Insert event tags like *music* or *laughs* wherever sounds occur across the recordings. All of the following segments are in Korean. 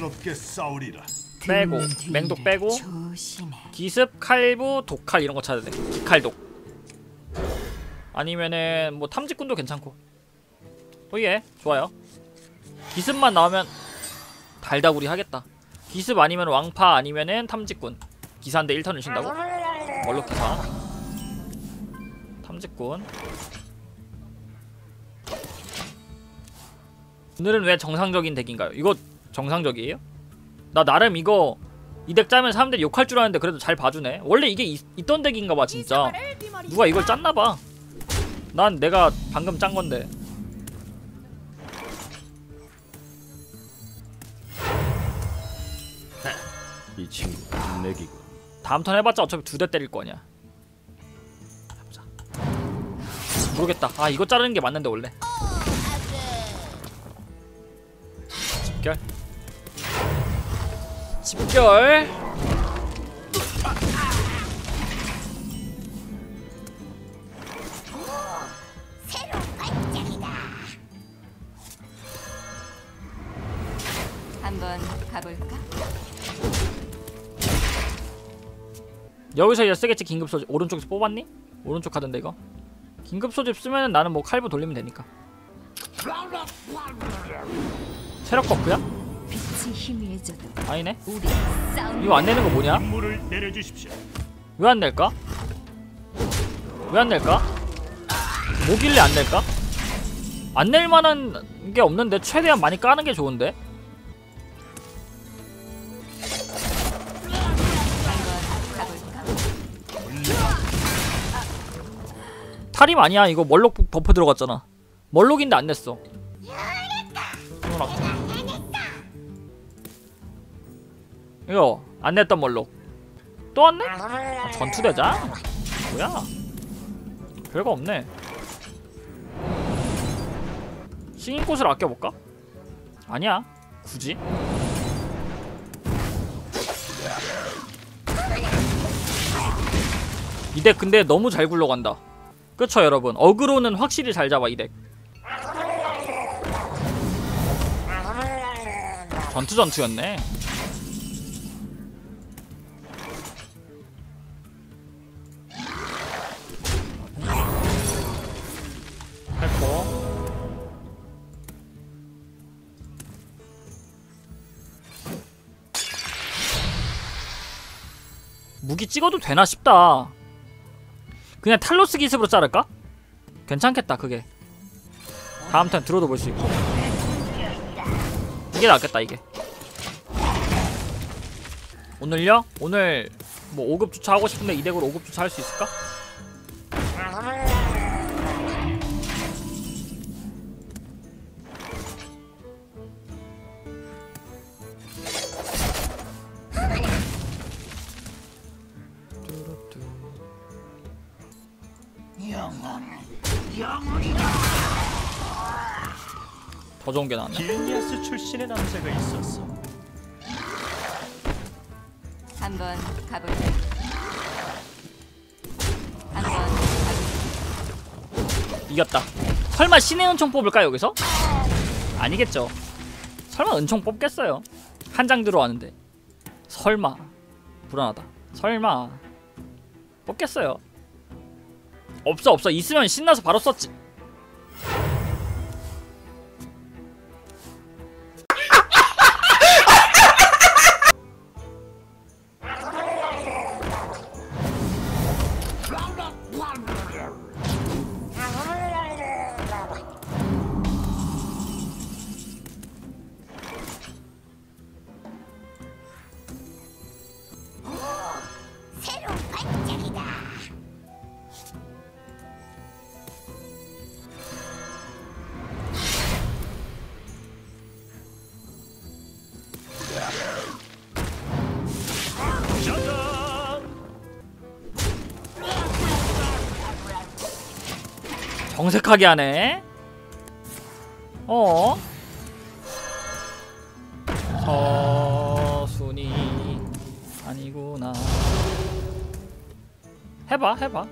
새롭게 싸우리라. 빼고 맹독 빼고. 기습, 칼부, 독칼 이런 거 찾아야 돼. 기칼독. 아니면은 뭐 탐직군도 괜찮고. 오예 좋아요. 기습만 나오면 달다구리 하겠다. 기습 아니면 왕파 아니면은 탐직군. 기사인데 1턴을 쉰다고? 멀록 기사. 탐직군. 오늘은 왜 정상적인 덱인가요? 이거 정상적이에요? 나 나름 이거 이 덱 짜면 사람들이 욕할 줄 알았는데 그래도 잘 봐주네. 원래 이게 있, 있던 덱인가 봐 진짜. 누가 이걸 짰나 봐 난 내가 방금 짠 건데. 이 친구 내기고 다음 턴 해봤자 어차피 두 대 때릴 거냐 해보자. 모르겠다. 아 이거 자르는 게 맞는데 원래. 집결 집결 한번 가볼까? 여기서 이제 쓰겠지 긴급 소집 오른쪽에서 뽑았니? 오른쪽 카드인데 이거 긴급 소집 쓰면은 나는 뭐 칼부 돌리면 되니까 체력 버프야? 희미해져도 아니네 우리 싸움. 이거 안 내는 거 뭐냐? 임무를 내려주십시오. 왜 안 낼까? 왜 안 낼까? 뭐길래 안 낼까? 안 낼 만한 게 없는데 최대한 많이 까는 게 좋은데? 탈임 아니야 이거 멀록 버프 들어갔잖아 멀록인데 안 냈어 이건 아까. 이거 안 냈던 멀록 또안 내? 아, 전투대장? 뭐야? 별거 없네. 신인꽃을 아껴볼까? 아니야. 굳이? 이 덱 근데 너무 잘 굴러간다. 그쵸 여러분? 어그로는 확실히 잘 잡아 이덱. 전투 전투였네 무기 찍어도 되나 싶다 그냥 탈로스 기습으로 자를까? 괜찮겠다 그게 다음 턴 들어도 볼 수 있고 이게 낫겠다 이게 오늘요? 오늘 뭐 5급 주차 하고 싶은데 이 덱으로 5급 주차 할 수 있을까? 더 좋은 게 나왔네. 길니아스 출신의 남자가 있었어. 한번 가볼까? 한번? 이겼다. 설마 신의 은총 뽑을까 여기서? 아니겠죠. 설마 은총 뽑겠어요? 한 장 들어왔는데. 설마. 불안하다. 설마. 뽑겠어요. 없어 없어. 있으면 신나서 바로 썼지 정색하게 하네. 어? 서순이 아니구나. 해봐 해봐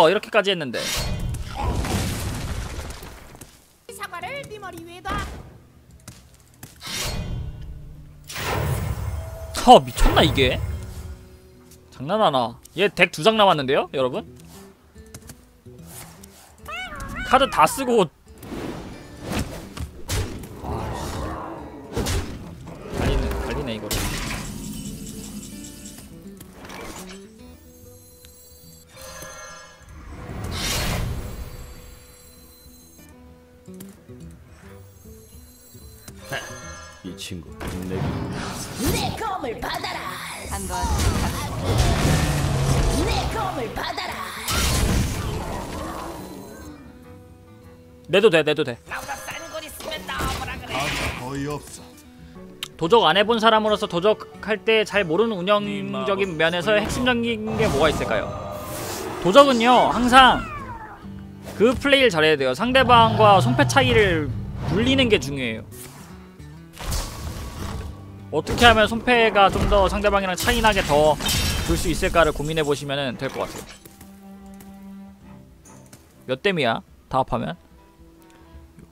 이겼어 이렇게까지 했는데. 사과를 네 머리 위에 놔. 어 미쳤나 이게? 장난하나? 얘 덱 두 장 남았는데요 여러분? 카드 다 쓰고 이 친구 내기고 내 검을 받아라. 한번? 내 검을 받아라. 내도 돼 내도 돼 나보다 싼걸 있으면 나와보라 그래. 가사 거의 없어. 도적 안 해본 사람으로서 도적할 때 잘 모르는 운영적인 면에서 핵심적인 게 뭐가 있을까요? 도적은요 항상 그 플레이를 잘해야 돼요 상대방과 손패 차이를 불리는 게 중요해요 어떻게 하면 손패가 좀 더 상대방이랑 차이 나게 더 줄 수 있을까를 고민해 보시면 될 것 같아요 몇 댐이야? 다 합하면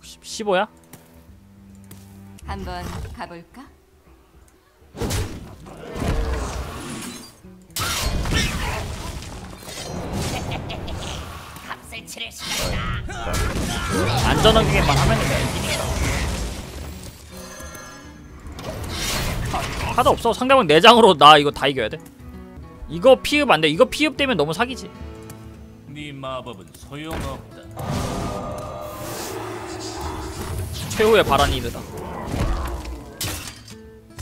60, 15야? 한번 가볼까? 안전하게만 하면 돼. 카드 없어. 상대방 4장으로 나 이거 다 이겨야 돼. 이거 피흡 안 돼. 이거 피흡 되면 너무 사기지. 네 마법은 소용없다. 최후의 바라니드다.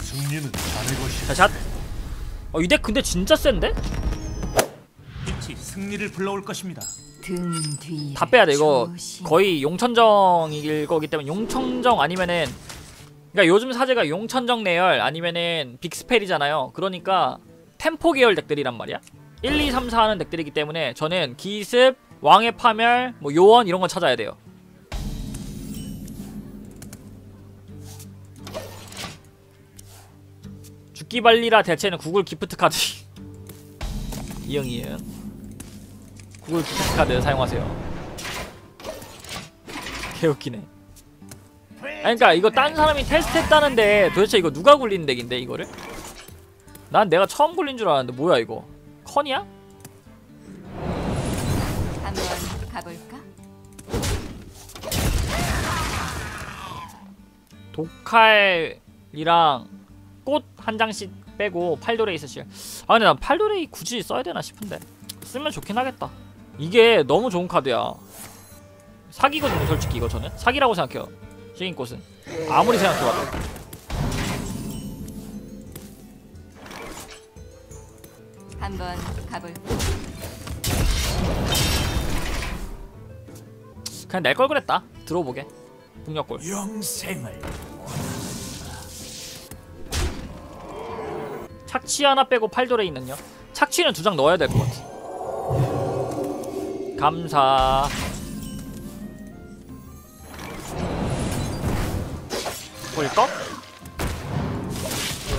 승리는 자네 것이다. 자, 샷. 어, 이덱 근데 진짜 센데? 빛이 승리를 불러올 것입니다. 등 뒤. 다 빼야 돼. 이거 거의 용천정일 거기 때문에 용천정 아니면은 그러니까 요즘 사제가 용천정 내열 아니면은 빅스펠이잖아요. 그러니까 템포 계열 덱들이란 말이야. 1, 2, 3, 4 하는 덱들이기 때문에 저는 기습, 왕의 파멸, 뭐 요원 이런 거 찾아야 돼요. 죽기 발리라 대체는 구글 기프트 카드 *laughs* 이응 이응 구글 기프트 카드 사용하세요. *laughs* 개웃기네. 아니, 그러니까 이거 딴 사람이 테스트했다는데 도대체 이거 누가 굴리는 덱인데 이거를? 난 내가 처음 굴린 줄 알았는데 뭐야 이거? 컨이야? 한번 가볼까? 독칼이랑 꽃 한 장씩 빼고 팔도레이 쓰실. 아 근데 난 팔도레이 굳이 써야 되나 싶은데 쓰면 좋긴 하겠다. 이게 너무 좋은 카드야. 사기거든요 솔직히 이거 저는 사기라고 생각해요. 시인꽃은 아무리 생각해봐도. 한번 가볼까? 그냥 낼 걸 그랬다. 들어보게. 폭력골. 영생을 착취 하나 빼고 팔도레이는요? 착취는 두 장 넣어야 될 것 같아. 감사. 볼까?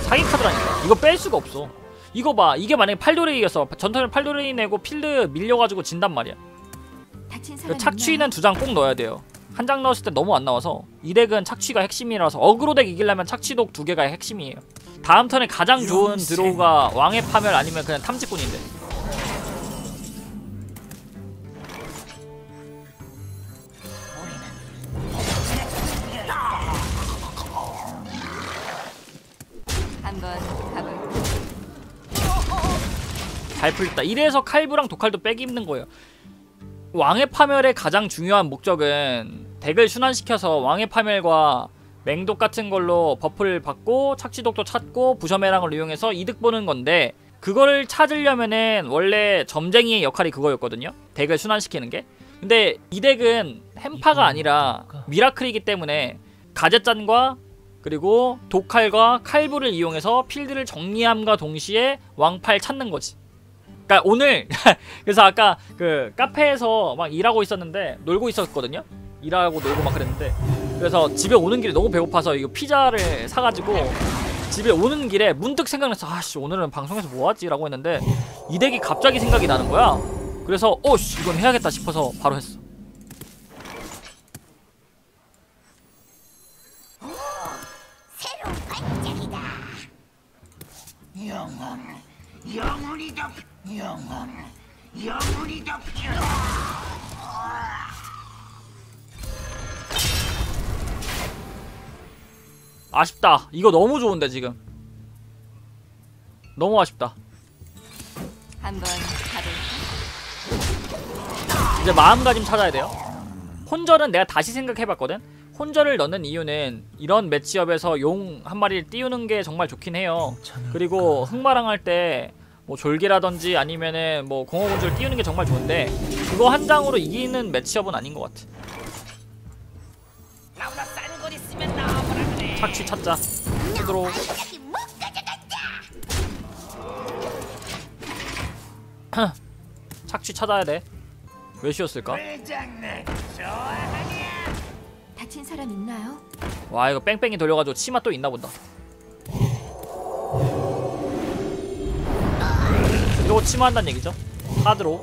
사기 카드라니까. 이거 뺄 수가 없어. 이거 봐. 이게 만약에 팔도레이였어. 전턴에 팔도레이 내고 필드 밀려가지고 진단 말이야. 그 착취는 두 장 꼭 넣어야 돼요. 한 장 넣었을 때 너무 안 나와서 이 덱은 착취가 핵심이라서 어그로 덱 이기려면 착취독 두 개가 핵심이에요. 다음 턴에 가장 좋은 드로우가 왕의 파멸 아니면 그냥 탐지꾼인데. 잘 풀렸다. 이래서 칼부랑 독칼도 빼기 힘든 거예요. 왕의 파멸의 가장 중요한 목적은 덱을 순환시켜서 왕의 파멸과 맹독 같은 걸로 버프를 받고 착취독도 찾고 부셔매랑을 이용해서 이득 보는 건데 그거를 찾으려면은 원래 점쟁이의 역할이 그거였거든요. 덱을 순환시키는 게. 근데 이 덱은 햄파가 아니라 미라클이기 때문에 가젯잔과 그리고 독칼과 칼부를 이용해서 필드를 정리함과 동시에 왕팔 찾는 거지. 그러니까 오늘 *laughs* 그래서 아까 그 카페에서 막 일하고 있었는데 놀고 있었거든요. 일하고 놀고 막 그랬는데 그래서 집에 오는 길에 너무 배고파서 이거 피자를 사가지고 집에 오는 길에 문득 생각났어. 아씨 오늘은 방송에서 뭐 하지? 라고 했는데 이 덱이 갑자기 생각이 나는 거야. 그래서 어씨 이건 해야겠다 싶어서 바로 했어. 새로운 영혼이 더 영혼, 영혼이 더 필요. 아쉽다 이거 너무 좋은데 지금 너무 아쉽다 한번? 이제 마음가짐 찾아야 돼요. 혼절은 내가 다시 생각해봤거든. 혼절을 넣는 이유는 이런 매치업에서 용 한 마리를 띄우는 게 정말 좋긴 해요. 그리고 흑마랑 할 때 뭐 졸기라든지 아니면은 뭐 공허공주를 띄우는 게 정말 좋은데 그거 한 장으로 이기는 매치업은 아닌 것 같아. 착취 찾자. 가져간다. *clears throat* 착취 찾아야 돼. 왜 쉬었을까? 다친 사람 있나요? 와 이거 뺑뺑이 돌려가지고 치마 또 있나 본다. 이러고 치마 한다는 얘기죠? 하드로.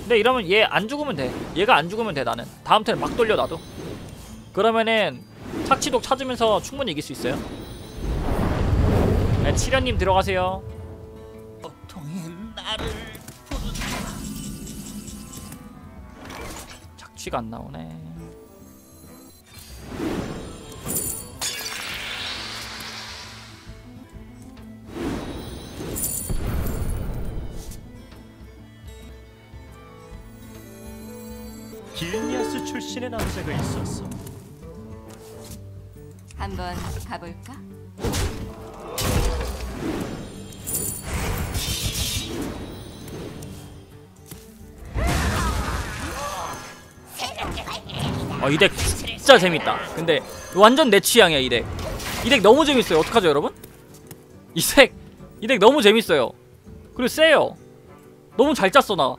근데 이러면 얘 안 죽으면 돼. 얘가 안 죽으면 돼 나는. 다음 턴에 막 돌려 놔도. 그러면은 착취독 찾으면서 충분히 이길 수 있어요. 네, 치련님 들어가세요. 착취가 안 나오네. 길니아스 출신의 남자가 있었어. 한번 가볼까? 어, 이덱 진짜 재밌다. 근데 완전 내 취향이야, 이 덱. 이 덱 너무 재밌어요. 어떡하죠, 여러분? 이 덱, 이 덱 너무 재밌어요. 그리고 세요. 너무 잘 짰어, 나.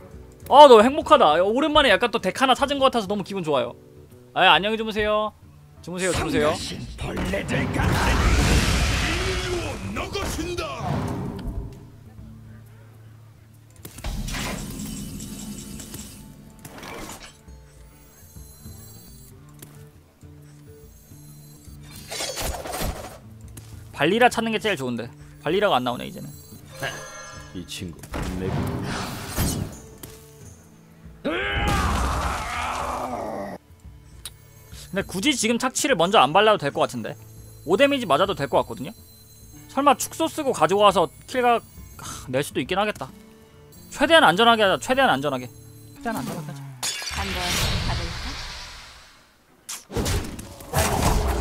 아, 너무 행복하다. 오랜만에 약간 또 덱 하나 찾은 것 같아서 너무 기분 좋아요. 아, 안녕히 주무세요. 주무세요, 주무세요. 발리라 찾는 게 제일 좋은데. 발리라가 안 나오네, 이제는. 이 친구 내게 근데 굳이 지금 착취를 먼저 안 발라도 될 것 같은데. 5데미지 맞아도 될 것 같거든요. 설마 축소 쓰고 가지고 와서 킬각 하, 낼 수도 있긴 하겠다. 최대한 안전하게 하자. 최대한 안전하게. 최대한 안전하게 하자?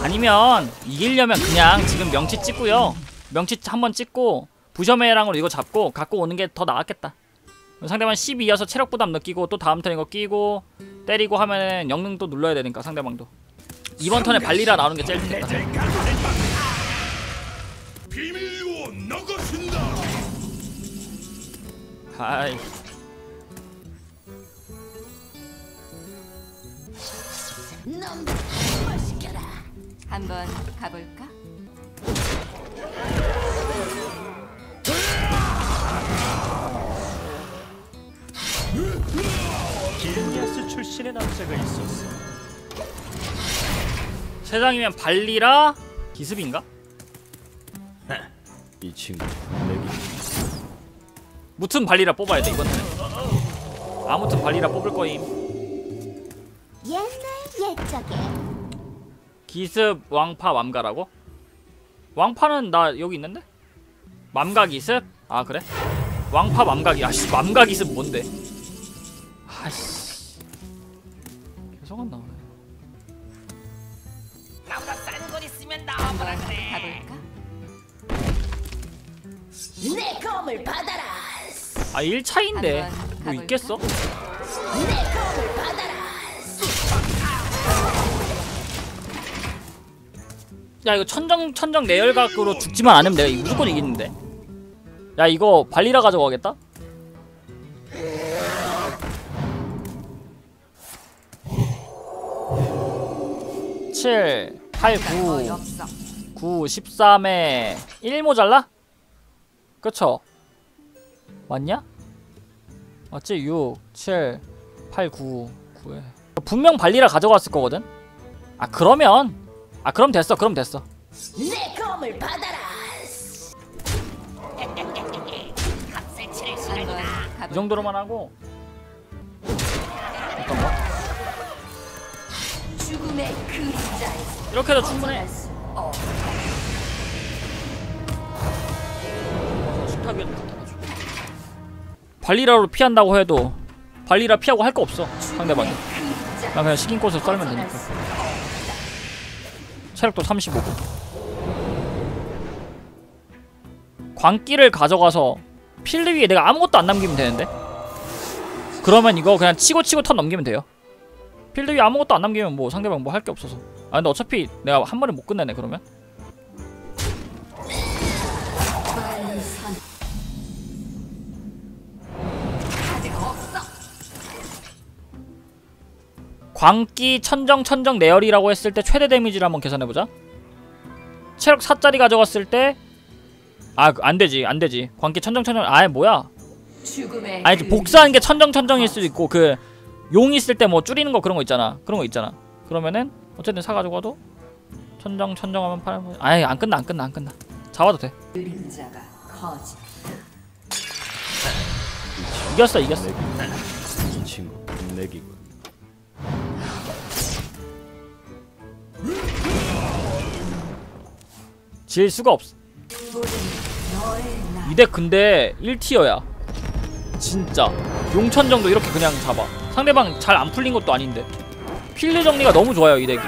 아니면 이기려면 그냥 지금 명치 찍고요. 명치 한번 찍고 부셔메랑으로 이거 잡고 갖고 오는 게 더 나았겠다. 상대방 12여서 체력 부담 느끼고 또 다음 턴 이거 끼고 때리고 하면은 영능 또 눌러야 되니까 상대방도 이번 턴에 발리라 나오는 게 제일 좋겠다 부활시켜라. 한번 가볼까? 길니아스 출신의 남자가 있었어. 세상이면 발리라 기습인가? 이 친구 내게 무튼 발리라 뽑아야 돼 이번 턴에 아무튼 발리라 뽑을 거임 옛날 옛적에 기습 왕파 맘가라고? 왕파는 나 여기 있는데? 맘가 기습? 아 그래? 왕파 맘가기 아씨 맘가 기습 뭔데? 아씨 안 나오네 나보다 싼걸 있으면 나와보라 그래. 가볼까? 내 검을 받아라. 아 1차인데 한번 뭐 가볼까? 있겠어? 내 검을 받아라. 야 이거 천정 천정 내열각으로 죽지만 않으면 내가 무조건 이기는데 야 이거 발리라 가져가겠다? 7 8 거의 9 없어. 9 13에 1 모자라? 그쵸? 맞냐? 맞지? 6 7 8 9 9에 분명 발리라 가져갔을 거거든? 아 그러면 아 그럼 됐어 그럼 됐어 내 검을 받아라. *laughs* 이? 정도로만 하고 죽음의 그림자에 이렇게 해도 충분해. 어, 식탁 위에 발리라로 피한다고 해도 발리라 피하고 할 거 없어 상대방이. 그림자 난 그냥 식인 꽃을 썰면 되니까. 체력도 35고. 광기를 가져가서 필드 위에 내가 아무것도 안 남기면 되는데? 그러면 이거 그냥 치고 치고 턴 넘기면 돼요 필드 위에 아무것도 안 남기면 뭐 상대방 뭐 할 게 없어서 아 근데 어차피 내가 한 번에 못 끝내네 그러면 광기 천정 천정 내열이라고 했을 때 최대 데미지를 한번 계산해보자 체력 4짜리 가져갔을 때 아, 안 되지, 안 되지. 광기 천정 천정. 아예 뭐야? 아니 복사하는 게 천정 천정일 수도 있고 그 용 있을 때 뭐 줄이는 거 그런 거 있잖아. 그런 거 있잖아. 그러면은 어쨌든 사가지고 와도 천정 천정하면 팔. 아예 안 끝나, 안 끝나, 안 끝나. 잡아도 돼. 이겼어, 이겼어. 친구 내기군 질 수가 없어. 이덱 근데 1티어야. 진짜. 용천 정도 이렇게 그냥 잡아. 상대방 잘 안 풀린 것도 아닌데. 필드 정리가 너무 좋아요, 이 덱이.